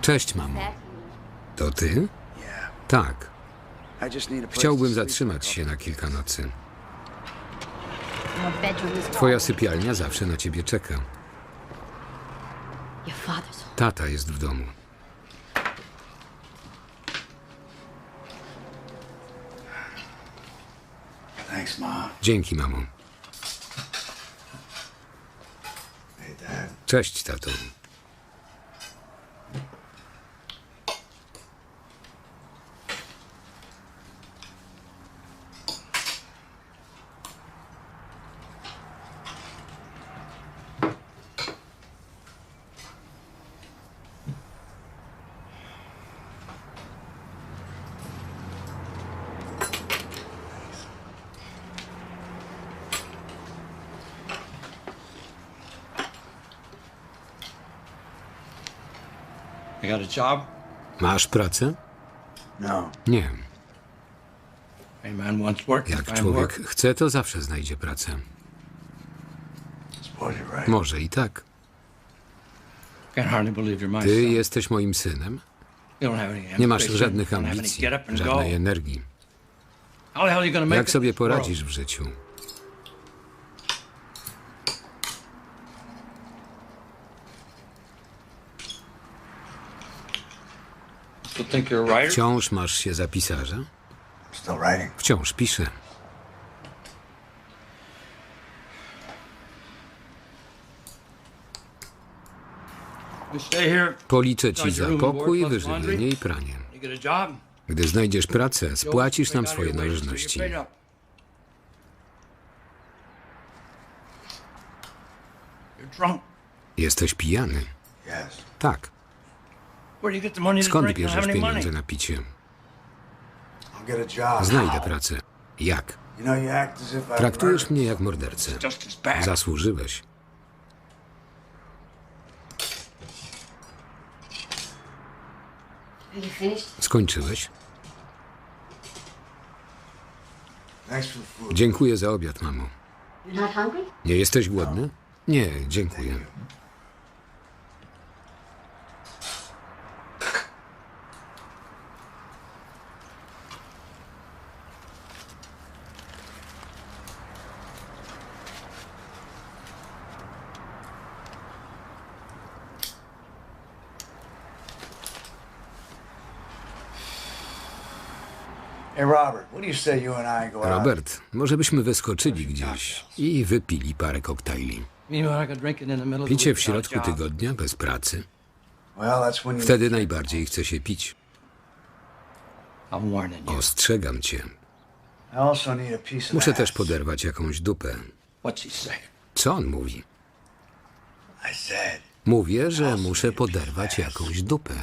Cześć, mamo. To ty? Tak. Chciałbym zatrzymać się na kilka nocy. Twoja sypialnia zawsze na ciebie czeka. Tata jest w domu. Dzięki, mamo. Cześć, tato. You got a job? Masz pracę? No. Nie. A man wants work. Jak człowiek work. chce, to zawsze znajdzie pracę. Suppose you're right. Może i tak. Can't hardly believe you're my Ty son. jesteś moim synem. You don't have any Nie masz ambition, żadnych don't have any ambicji, get up and go. żadnej energii. How the hell are you gonna make Jak it sobie poradzisz w życiu? Still think you're a writer? Wciąż masz się za pisarza? Still writing. Wciąż piszę. Policzę ci za pokój, wyżywienie i pranie. Gdy znajdziesz pracę, spłacisz nam swoje należności. Jesteś pijany? Tak. Where do you get the money to Skąd bierzesz pieniądze na picie? Znajdę pracę. Jak? You know, you act as if I Traktujesz mnie jak mordercę. Zasłużyłeś. Skończyłeś? Dziękuję za obiad, mamo. Nie jesteś głodny? Nie, dziękuję. Hey, Robert, what do you say you and I go out? Robert, może byśmy wyskoczyli gdzieś i wypili parę koktajli. Picie w środku tygodnia bez pracy. Well, that's when you... Wtedy najbardziej chce się pić. I'm warning you. Ostrzegam cię. I also need a piece of Muszę też poderwać jakąś dupę. What's he say? Co on mówi? I said. Mówię, że muszę poderwać jakąś dupę.